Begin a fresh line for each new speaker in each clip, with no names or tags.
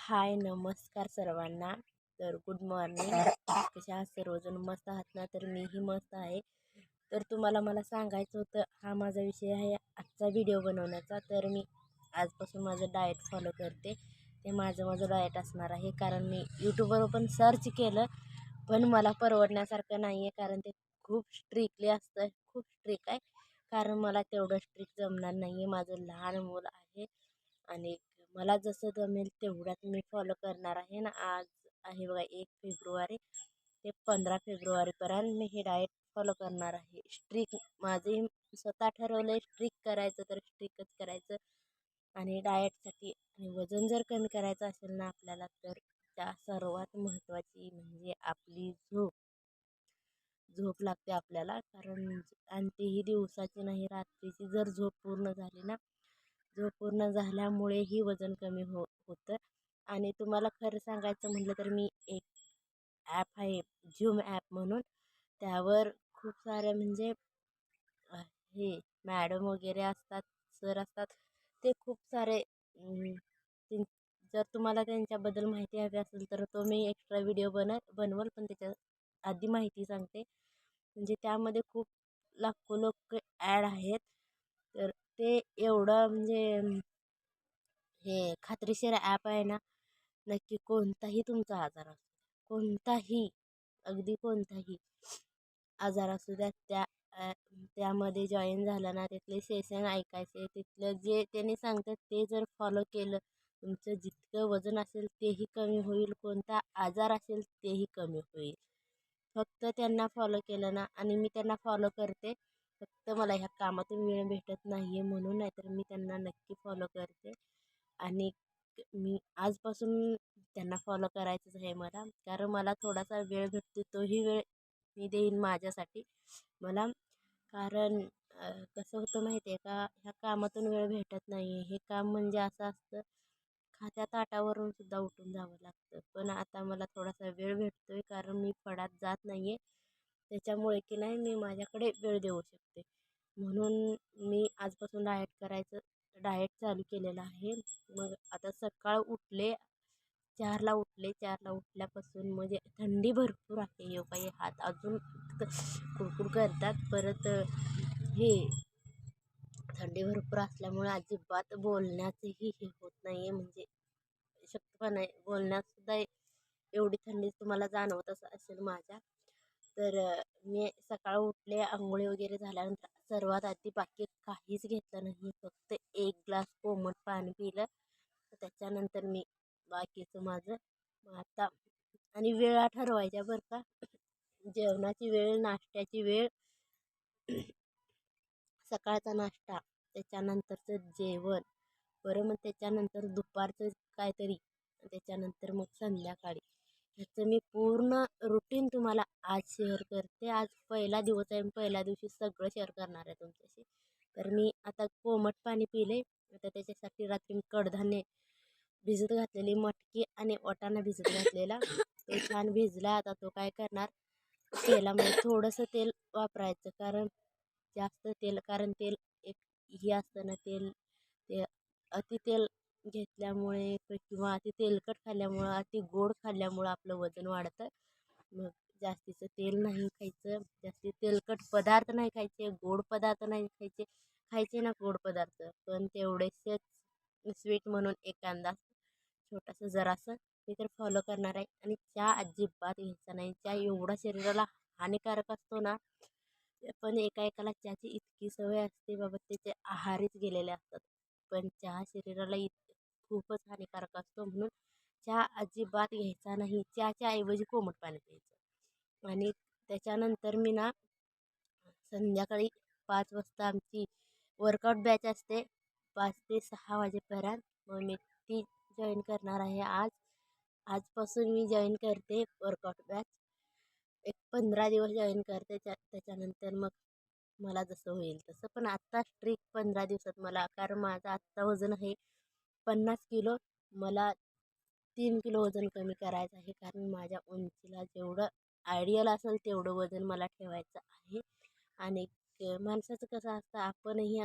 हाय नमस्कार सर्वांना. तर गुड मॉर्निंग. कशा आहात सर्वजण? मस्त आहात ना? तर मीही मस्त आहे. तर तुम्हाला मला सांगायचं होतं हा माझा विषय आहे आजचा व्हिडिओ बनवण्याचा. तर मी आजपासून माझं डाएट फॉलो करते. ते माझं माझं डाएट असणार आहे. कारण मी यूट्यूबवर पण सर्च केलं पण मला परवडण्यासारखं नाही आहे कारण ते खूप स्ट्रिकली असतं. खूप स्ट्रिक आहे. कारण मला तेवढं स्ट्रिक जमणार नाही आहे माझं लहान मुलं आहे आणि मला जसं जमेल तेवढ्यात मी फॉलो करणार आहे ना. आज आहे बघा एक फेब्रुवारी ते पंधरा फेब्रुवारीपर्यंत मी हे डाएट फॉलो करणार आहे. स्ट्रिक माझे स्वतः ठरवलं आहे स्ट्रिक करायचं तर स्ट्रिकच करायचं आणि डाएटसाठी आणि वजन जर कमी करायचं असेल ना आपल्याला तर त्या सर्वात महत्त्वाची म्हणजे आपली झोप. झोप लागते आपल्याला कारण आणि तेही दिवसाची नाही रात्रीची जर झोप पूर्ण झाली ना झोप पूर्ण झाल्यामुळेही वजन कमी हो होतं. आणि तुम्हाला खरं सांगायचं म्हटलं तर मी एक ॲप आहे झूम ॲप म्हणून. त्यावर खूप सारे म्हणजे हे मॅडम वगैरे असतात सर असतात. ते खूप सारे जर तुम्हाला त्यांच्याबद्दल माहिती हवी असेल तर तो मी एक्स्ट्रा व्हिडिओ बन बनवल पण त्याच्या आधी माहिती सांगते. म्हणजे त्यामध्ये खूप लाखो लोक ॲड आहेत. तर ते एवढं म्हणजे हे खात्रीशीर ॲप आहे ना नक्की कोणताही तुमचा आजार असू कोणताही अगदी कोणताही आजार असू द्या त्या त्यामध्ये जॉईन झालं ना तिथले सेशन ऐकायचे तिथलं जे त्यांनी सांगतात ते जर फॉलो केलं तुमचं जितकं वजन असेल तेही कमी होईल कोणता आजार असेल तेही कमी होईल. फक्त त्यांना फॉलो केलं ना आणि मी त्यांना फॉलो करते. फक्त मला ह्या कामातून वेळ भेटत नाही आहे म्हणून नाहीतर मी त्यांना नक्की फॉलो करते. आणि मी आजपासून त्यांना फॉलो करायचंच आहे मला. कारण मला थोडासा वेळ भेटतो तोही वेळ मी देईन माझ्यासाठी मला. कारण कसं होतं माहिती आहे का ह्या कामातून वेळ भेटत नाही आहे हे काम म्हणजे असं असतं खात्या ताटावरून सुद्धा उठून जावं लागतं. पण आता मला थोडासा वेळ भेटतो आहे कारण मी फडात जात नाही आहे त्याच्यामुळे की नाही मी माझ्याकडे वेळ देऊ शकते. म्हणून मी आजपासून डाएट करायचं डाएट चालू केलेलं आहे. मग आता सकाळ उठले चारला उठले. चारला उठल्यापासून म्हणजे थंडी भरपूर आहे. यो काही हात अजून कुडकुड करतात. परत हे थंडी भरपूर असल्यामुळे अजिबात बोलण्याचंही हे होत नाही आहे म्हणजे शक्य पण आहे बोलण्यातसुद्धा एवढी थंडी तुम्हाला जाणवत असेल माझ्या. तर मी सकाळ उठले आंघोळी वगैरे झाल्यानंतर सर्वात आधी बाकी काहीच घेतलं नाही फक्त एक ग्लास कोमट पाणी पिलं. त्याच्यानंतर मी बाकीचं माझं आता आणि वेळा ठरवायच्या बरं का. जेवणाची वेळ नाश्त्याची वेळ. सकाळचा नाश्ता त्याच्यानंतरचं जेवण. बरं मग त्याच्यानंतर दुपारचं काहीतरी त्याच्यानंतर मग संध्याकाळी. ह्याचं मी पूर्ण रुटीन तुम्हाला आज शेअर करते. आज पहिला दिवस आहे पहिल्या दिवशी सगळं शेअर करणार आहे तुमच्याशी. तर मी आता कोमट पाणी पिले. आता त्याच्यासाठी रात्री मी कडधान्य भिजत घातलेली मटकी आणि वाटाणा भिजत घातलेला. तो छान भिजला. आता तो काय करणार? तेलामध्ये थोडंसं तेल वापरायचं. कारण जास्त तेल कारण तेल एक हे असतं ना तेल ते अति तेल घेतल्यामुळे किंवा अति तेलकट खाल्ल्यामुळं अति गोड खाल्ल्यामुळं आपलं वजन वाढतं. मग जास्तीचं तेल नाही खायचं जास्ती तेलकट पदार्थ नाही खायचे गोड पदार्थ नाही खायचे खायचे ना गोड पदार्थ. पण तेवढेसेच स्वीट म्हणून एखादा छोटंसं जरासं मी तर फॉलो करणार आहे. आणि चहा अजिबात घ्यायचा नाही. चहा एवढा शरीराला हानिकारक असतो ना पण एका एकाला चहाची इतकी सवय असते बाबा त्याचे आहारीच गेलेले असतात. पण चहा शरीराला इत खूपच हानिकारक असतो म्हणून चहा अजिबात घ्यायचा नाही. चहाच्या ऐवजी कोमट पाणी प्यायचं. आणि त्याच्यानंतर मी ना संध्याकाळी पाच वाजता आमची वर्कआउट बॅच असते. पाच ते सहा वाजेपर्यंत. मग मी ती जॉईन करणार आहे आज. आजपासून मी जॉईन करते वर्कआउट बॅच एक पंधरा दिवस जॉईन करते त्या त्याच्यानंतर मग मला जसं होईल तसं. पण आत्ता स्ट्रिक पंधरा दिवसात मला कारण माझं आत्ता वजन आहे पन्नास किलो. मला तीन किलो वजन कमी करायचं आहे कारण माझ्या उंचीला जेवढं आयडियल असेल तेवढं वजन मला ठेवायचं आहे. आणि माणसाचं कसं असतं आपणही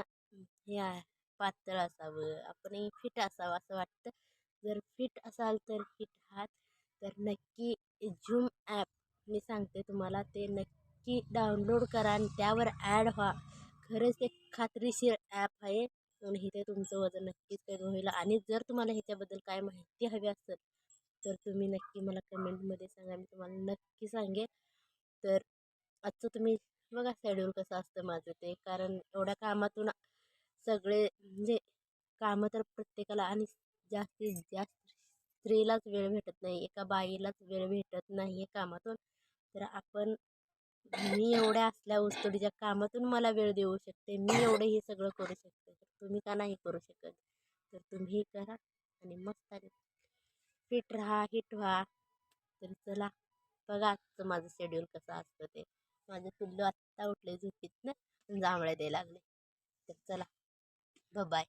हे पातळ असावं आपणही फिट असावं असं वाटतं. जर फिट असाल तर फिट आहात तर नक्की झूम ॲप मी सांगते तुम्हाला ते नक्की डाउनलोड करा आणि त्यावर ॲड व्हा. खरंच ते खात्रीशीर ॲप आहे. आणि इथे तुमचं वजन नक्कीच कमी होईल. आणि जर तुम्हाला ह्याच्याबद्दल काय माहिती हवी असेल तर तुम्ही नक्की मला कमेंटमध्ये सांगा मी तुम्हाला नक्की सांगेन. तर आजचं तुम्ही बघा शेड्यूल कसं असतं माझं ते. कारण एवढ्या कामातून सगळे म्हणजे कामं तर प्रत्येकाला आणि जास्तीत जास्त स्त्रीलाच वेळ भेटत नाही एका बाईलाच वेळ भेटत नाही आहे कामातून. तर आपण मी एवढ्या असल्या उस्तोडीच्या कामातून मला वेळ देऊ शकते मी एवढं हे सगळं करू शकते. तर तुम्ही का नाही करू शकत? तर तुम्ही करा आणि मस्त फिट राहा हिट व्हा. तर चला बघा आजचं माझं शेड्यूल कसं असतं ते. माझं पिल्लू आत्ता उठले झोपीत ना जांभळ्या द्यायला लागले. तर चला बाय